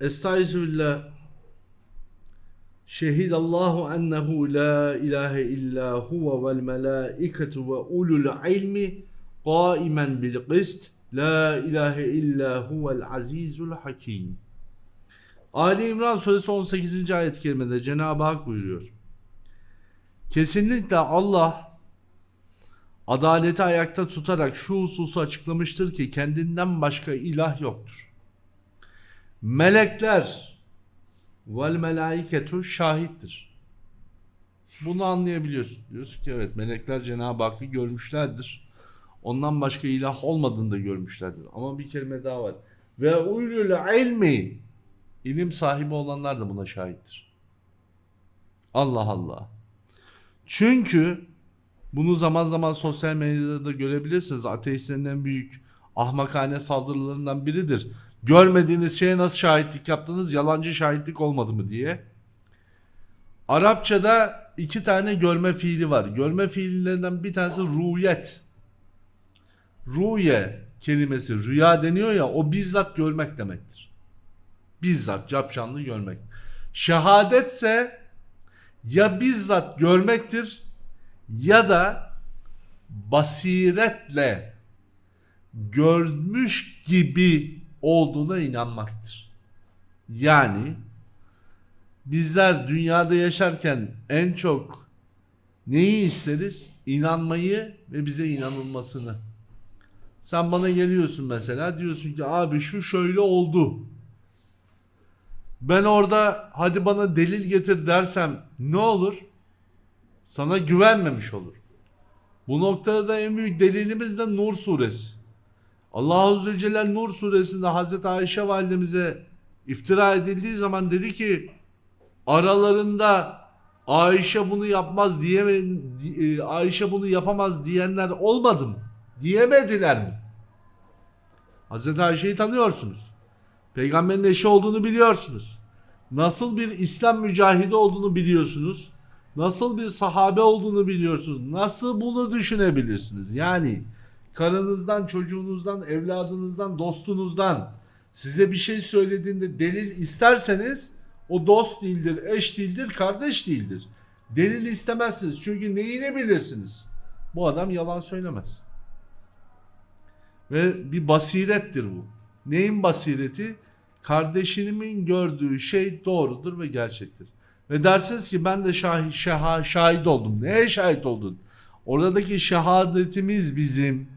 Estaizu. Şehidallahu ennehu la ilahe illa huve vel melaiketu ve ulul ilmi qaimen bil qist. La ilahe illa huvel azizul hakim. Ali İmran suresi 18. ayet-i kerimede Cenab-ı Hak buyuruyor. Kesinlikle Allah adaleti ayakta tutarak şu hususu açıklamıştır ki kendinden başka ilah yoktur. Melekler vel melaiketu şahittir. Bunu anlayabiliyorsun. Diyorsun ki evet melekler Cenab-ı Hakk'ı görmüşlerdir. Ondan başka ilah olmadığını da görmüşlerdir. Ama bir kelime daha var. Ve ulul ilmi ilim sahibi olanlar da buna şahittir. Allah Allah. Çünkü bunu zaman zaman sosyal medyada da görebilirsiniz. Ateistlerin en büyük ahmakane saldırılarından biridir. Görmediğiniz şeye nasıl şahitlik yaptınız? Yalancı şahitlik olmadı mı diye. Arapçada iki tane görme fiili var. Görme fiillerinden bir tanesi ruyet. Ruye kelimesi rüya deniyor ya o bizzat görmek demektir. Bizzat capcanlı görmek. Şehadetse ya bizzat görmektir ya da basiretle görmüş gibi olduğuna inanmaktır. Yani bizler dünyada yaşarken en çok neyi isteriz? İnanmayı ve bize inanılmasını. Sen bana geliyorsun mesela diyorsun ki abi şu şöyle oldu. Ben orada hadi bana delil getir dersem ne olur? Sana güvenmemiş olur. Bu noktada da en büyük delilimiz de Nur suresi. Allah Azze ve Celle Nur suresinde Hazreti Ayşe validemize iftira edildiği zaman dedi ki aralarında Ayşe bunu yapmaz diyeme di- e, Ayşe bunu yapamaz diyenler olmadı mı? Diyemediler mi? Hazreti Ayşe'yi tanıyorsunuz. Peygamberin eşi olduğunu biliyorsunuz. Nasıl bir İslam mücahidi olduğunu biliyorsunuz. Nasıl bir sahabe olduğunu biliyorsunuz. Nasıl bunu düşünebilirsiniz? Yani karınızdan, çocuğunuzdan, evladınızdan, dostunuzdan size bir şey söylediğinde delil isterseniz o dost değildir, eş değildir, kardeş değildir. Delil istemezsiniz. Çünkü neyini bilirsiniz? Bu adam yalan söylemez. Ve bir basirettir bu. Neyin basireti? Kardeşinimin gördüğü şey doğrudur ve gerçektir. Ve dersiniz ki ben de şahit, şaha, şahit oldum. Neye şahit oldun? Oradaki şehadetimiz bizim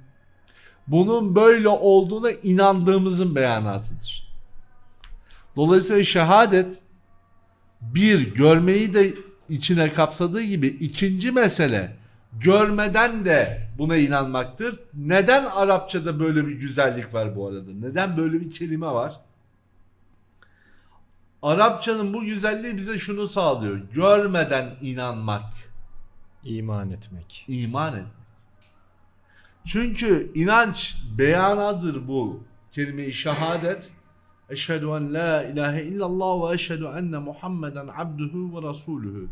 bunun böyle olduğuna inandığımızın beyanatıdır. Dolayısıyla şehadet bir görmeyi de içine kapsadığı gibi ikinci mesele görmeden de buna inanmaktır. Neden Arapçada böyle bir güzellik var bu arada? Neden böyle bir kelime var? Arapçanın bu güzelliği bize şunu sağlıyor. Görmeden inanmak, İman etmek. iman etmek. Çünkü inanç beyanadır bu kelime-i şehadet. Eşhedü en la ilahe illallah ve eşhedü enne Muhammeden abduhu ve rasuluhu.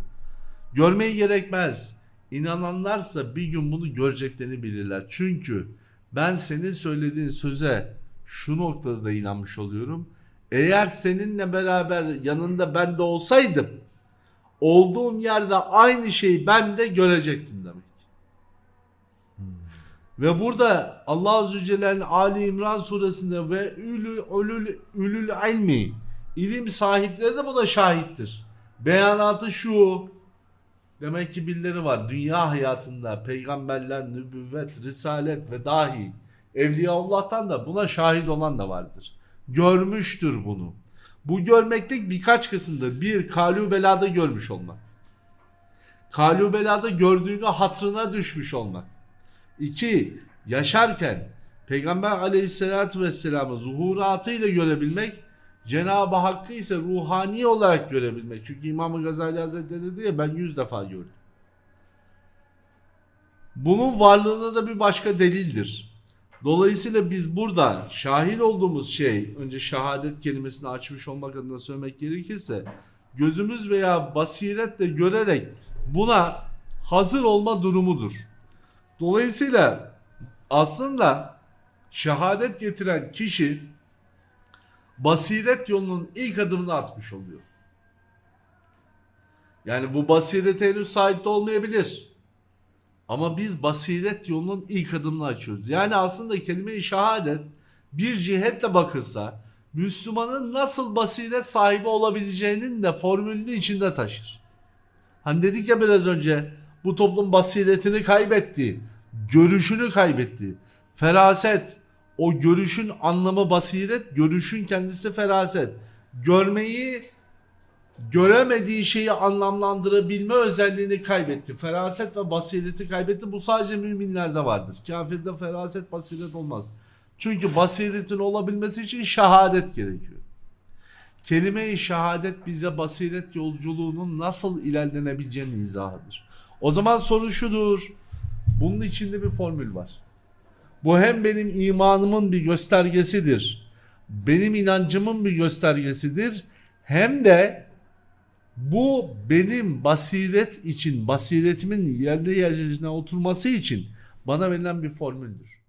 Görmeyi gerekmez. İnananlarsa bir gün bunu göreceklerini bilirler. Çünkü ben senin söylediğin söze şu noktada da inanmış oluyorum. Eğer seninle beraber yanında ben de olsaydım olduğum yerde aynı şeyi ben de görecektim. Ve burada Allah Azze ve Celle'nin Ali İmran suresinde ve ülül, ulul, ülül ilmi ilim sahipleri de buna şahittir. Beyanatı şu demek ki birileri var dünya hayatında peygamberler, nübüvvet, risalet ve dahi Evliyaullah'tan da buna şahit olan da vardır. Görmüştür bunu. Bu görmeklik birkaç kısımdır. Bir, kalü belada görmüş olmak. Kalü belada gördüğünü hatırına düşmüş olmak. İki, yaşarken Peygamber aleyhissalatü vesselam'ı zuhuratıyla görebilmek, Cenab-ı Hakk'ı ise ruhani olarak görebilmek. Çünkü İmam-ı Gazali Hazretleri dedi ya ben yüz defa gördüm. Bunun varlığına da bir başka delildir. Dolayısıyla biz burada şahit olduğumuz şey, önce şehadet kelimesini açmış olmak adına söylemek gerekirse, gözümüz veya basiretle görerek buna hazır olma durumudur. Dolayısıyla aslında şehadet getiren kişi basiret yolunun ilk adımını atmış oluyor. Yani bu basirete henüz sahip de olmayabilir. Ama biz basiret yolunun ilk adımını açıyoruz. Yani aslında kelime-i şehadet bir cihetle bakılsa Müslümanın nasıl basiret sahibi olabileceğinin de formülünü içinde taşır. Hani dedik ya biraz önce bu toplum basiretini kaybetti. Görüşünü kaybetti. Feraset. O görüşün anlamı basiret, görüşün kendisi feraset. Görmeyi göremediği şeyi anlamlandırabilme özelliğini kaybetti. Feraset ve basireti kaybetti. Bu sadece müminlerde vardır. Kafirde feraset, basiret olmaz. Çünkü basiretin olabilmesi için şehadet gerekiyor. Kelime-i şehadet bize basiret yolculuğunun nasıl ilerlenebileceğini izahıdır. O zaman soru şudur. Bunun içinde bir formül var. Bu hem benim imanımın bir göstergesidir. Benim inancımın bir göstergesidir. Hem de bu benim basiret için, basiretimin yerli yerine oturması için bana verilen bir formüldür.